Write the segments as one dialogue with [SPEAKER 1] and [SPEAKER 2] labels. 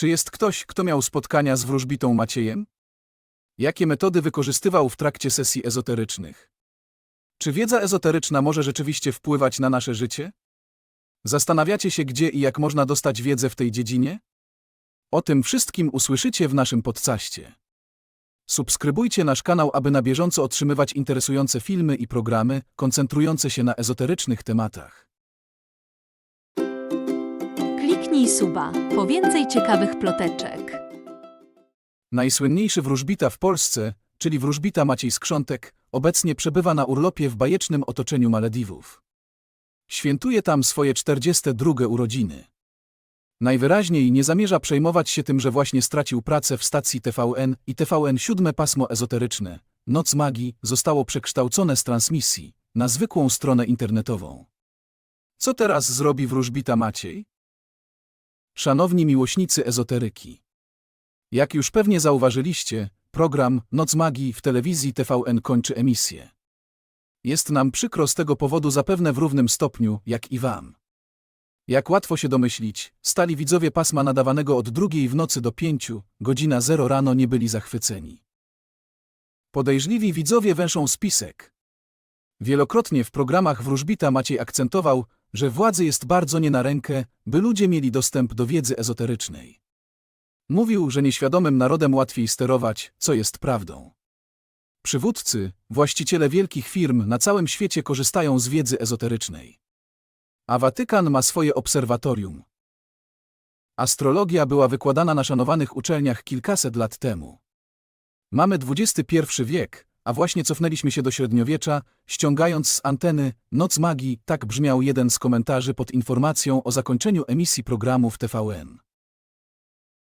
[SPEAKER 1] Czy jest ktoś, kto miał spotkania z wróżbitą Maciejem? Jakie metody wykorzystywał w trakcie sesji ezoterycznych? Czy wiedza ezoteryczna może rzeczywiście wpływać na nasze życie? Zastanawiacie się, gdzie i jak można dostać wiedzę w tej dziedzinie? O tym wszystkim usłyszycie w naszym podcaście. Subskrybujcie nasz kanał, aby na bieżąco otrzymywać interesujące filmy i programy koncentrujące się na ezoterycznych tematach.
[SPEAKER 2] Kliknij suba po więcej ciekawych ploteczek.
[SPEAKER 1] Najsłynniejszy wróżbita w Polsce, czyli wróżbita Maciej Skrzątek, obecnie przebywa na urlopie w bajecznym otoczeniu Malediwów. Świętuje tam swoje 42 urodziny. Najwyraźniej nie zamierza przejmować się tym, że właśnie stracił pracę w stacji TVN i TVN siódme pasmo ezoteryczne, Noc Magii, zostało przekształcone z transmisji na zwykłą stronę internetową. Co teraz zrobi wróżbita Maciej? Szanowni miłośnicy ezoteryki. Jak już pewnie zauważyliście, program Noc Magii w telewizji TVN kończy emisję. Jest nam przykro z tego powodu zapewne w równym stopniu, jak i wam. Jak łatwo się domyślić, stali widzowie pasma nadawanego od drugiej w nocy do pięciu, godzina zero rano nie byli zachwyceni. Podejrzliwi widzowie węszą spisek. Wielokrotnie w programach wróżbita Maciej akcentował, że władzy jest bardzo nie na rękę, by ludzie mieli dostęp do wiedzy ezoterycznej. Mówił, że nieświadomym narodem łatwiej sterować, co jest prawdą. Przywódcy, właściciele wielkich firm na całym świecie korzystają z wiedzy ezoterycznej. A Watykan ma swoje obserwatorium. Astrologia była wykładana na szanowanych uczelniach kilkaset lat temu. Mamy XXI wiek, a właśnie cofnęliśmy się do średniowiecza, ściągając z anteny Noc Magii, tak brzmiał jeden z komentarzy pod informacją o zakończeniu emisji programu w TVN.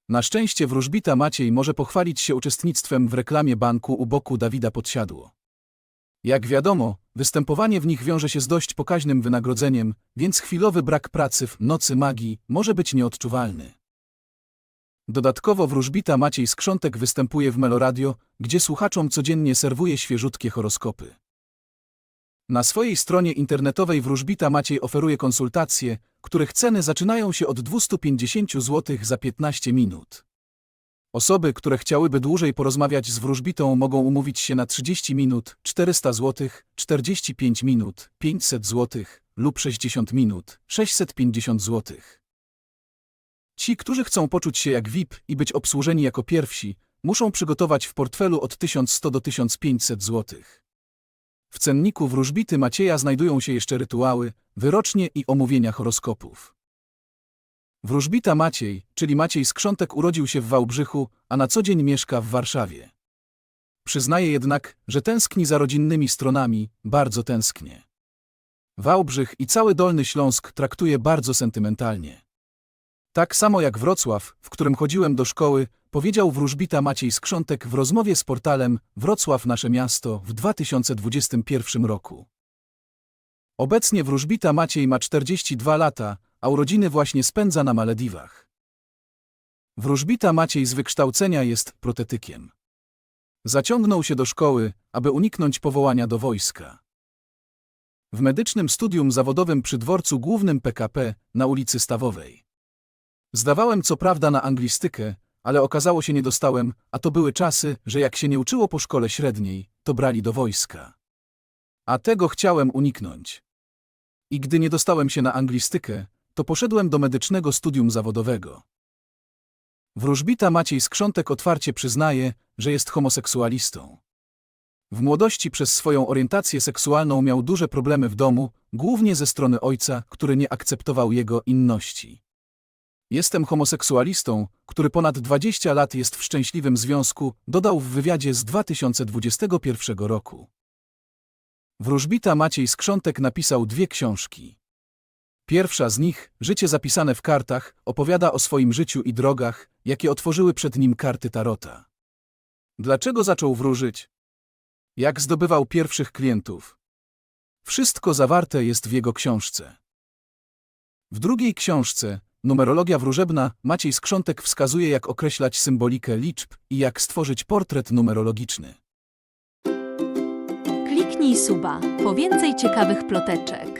[SPEAKER 1] Na szczęście wróżbita Maciej może pochwalić się uczestnictwem w reklamie banku u boku Dawida Podsiadło. Jak wiadomo, występowanie w nich wiąże się z dość pokaźnym wynagrodzeniem, więc chwilowy brak pracy w Nocy Magii może być nieodczuwalny. Dodatkowo wróżbita Maciej Skrzątek występuje w Meloradio, gdzie słuchaczom codziennie serwuje świeżutkie horoskopy. Na swojej stronie internetowej wróżbita Maciej oferuje konsultacje, których ceny zaczynają się od 250 zł za 15 minut. Osoby, które chciałyby dłużej porozmawiać z wróżbitą mogą umówić się na 30 minut, 400 zł, 45 minut, 500 zł lub 60 minut, 650 zł. Ci, którzy chcą poczuć się jak VIP i być obsłużeni jako pierwsi, muszą przygotować w portfelu od 1100 do 1500 zł. W cenniku wróżbity Macieja znajdują się jeszcze rytuały, wyrocznie i omówienia horoskopów. Wróżbita Maciej, czyli Maciej Skrzątek urodził się w Wałbrzychu, a na co dzień mieszka w Warszawie. Przyznaje jednak, że tęskni za rodzinnymi stronami, bardzo tęsknie. Wałbrzych i cały Dolny Śląsk traktuje bardzo sentymentalnie. Tak samo jak Wrocław, w którym chodziłem do szkoły, powiedział wróżbita Maciej Skrzątek w rozmowie z portalem Wrocław Nasze Miasto w 2021 roku. Obecnie wróżbita Maciej ma 42 lata, a urodziny właśnie spędza na Malediwach. Wróżbita Maciej z wykształcenia jest protetykiem. Zaciągnął się do szkoły, aby uniknąć powołania do wojska. W medycznym studium zawodowym przy dworcu głównym PKP na ulicy Stawowej. Zdawałem co prawda na anglistykę, ale okazało się nie dostałem, a to były czasy, że jak się nie uczyło po szkole średniej, to brali do wojska. A tego chciałem uniknąć. I gdy nie dostałem się na anglistykę, to poszedłem do medycznego studium zawodowego. Wróżbita Maciej Skrzątek otwarcie przyznaje, że jest homoseksualistą. W młodości przez swoją orientację seksualną miał duże problemy w domu, głównie ze strony ojca, który nie akceptował jego inności. Jestem homoseksualistą, który ponad 20 lat jest w szczęśliwym związku, dodał w wywiadzie z 2021 roku. Wróżbita Maciej Skrzątek napisał dwie książki. Pierwsza z nich, Życie zapisane w kartach, opowiada o swoim życiu i drogach, jakie otworzyły przed nim karty Tarota. Dlaczego zaczął wróżyć? Jak zdobywał pierwszych klientów? Wszystko zawarte jest w jego książce. W drugiej książce, Numerologia wróżebna, Maciej Skrzątek wskazuje jak określać symbolikę liczb i jak stworzyć portret numerologiczny.
[SPEAKER 2] Kliknij suba po więcej ciekawych ploteczek.